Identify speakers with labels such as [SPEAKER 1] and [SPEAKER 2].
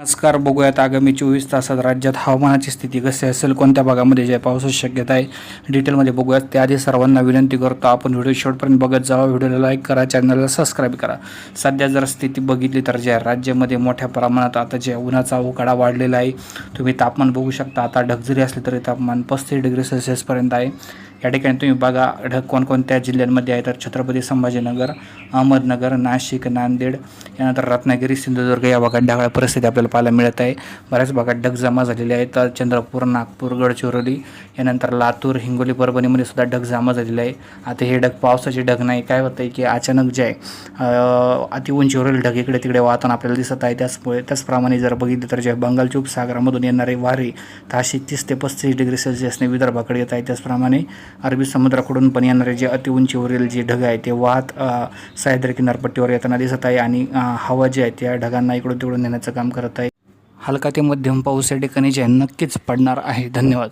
[SPEAKER 1] नमस्कार बघूयात आगामी चोवीस तासात राज्यात हवामानाची स्थिती कशी असेल कोणत्या भागामध्ये जे पावसाची शक्यता आहे डिटेलमध्ये बघूयात. त्याआधी सर्वांना विनंती करतो आपण व्हिडिओ शेवटपर्यंत बघत जावा. व्हिडिओला लाईक करा चॅनलला सबस्क्राईब करा. सध्या जर स्थिती बघितली तर जे राज्यामध्ये मोठ्या प्रमाणात आता जे उन्हाचा उकाडा वाढलेला आहे तुम्ही तापमान बघू शकता. आता ढग जरी असले तरी तापमान पस्तीस डिग्री सेल्सिअसपर्यंत आहे. या ठिकाणी तुम्ही बघा ढग कोणकोणत्या जिल्ह्यांमध्ये आहे? तर छत्रपती संभाजीनगर अहमदनगर नाशिक नांदेड यानंतर रत्नागिरी सिंधुदुर्ग या भागात ढगाळ परिस्थिती आपल्याला पाहायला मिळत आहे. बऱ्याच भागात ढग जमा झालेले आहेत. तर चंद्रपूर नागपूर गडचिरोली यानंतर लातूर हिंगोली परभणीमध्ये सुद्धा ढग जमा झालेले आहे. आता हे ढग पावसाचे ढग नाही. काय होतं आहे की अचानक जे आहे अति उंचीवरील ढग इकडे तिकडे वाहताना आपल्याला दिसत आहे. त्याचमुळे त्याचप्रमाणे जर बघितलं तर जे बंगालच्या उपसागरामधून येणारे वारे ताशे तीस ते पस्तीस डिग्री सेल्सिअसने विदर्भाकडे येत आहे. त्याचप्रमाणे अरबी समुद्राकडून पण येणारे जे अति उंचीवरील जे ढग आहे ते वाहत अ, सह्याद्री किनारपट्टीवर येताना दिसत आहे आणि हवा जी आहे त्या ढगांना इकडून तिकडून नेण्याचं काम करत आहे. हलका ते मध्यम पाऊस या ठिकाणी जे आहे नक्कीच पडणार आहे. धन्यवाद.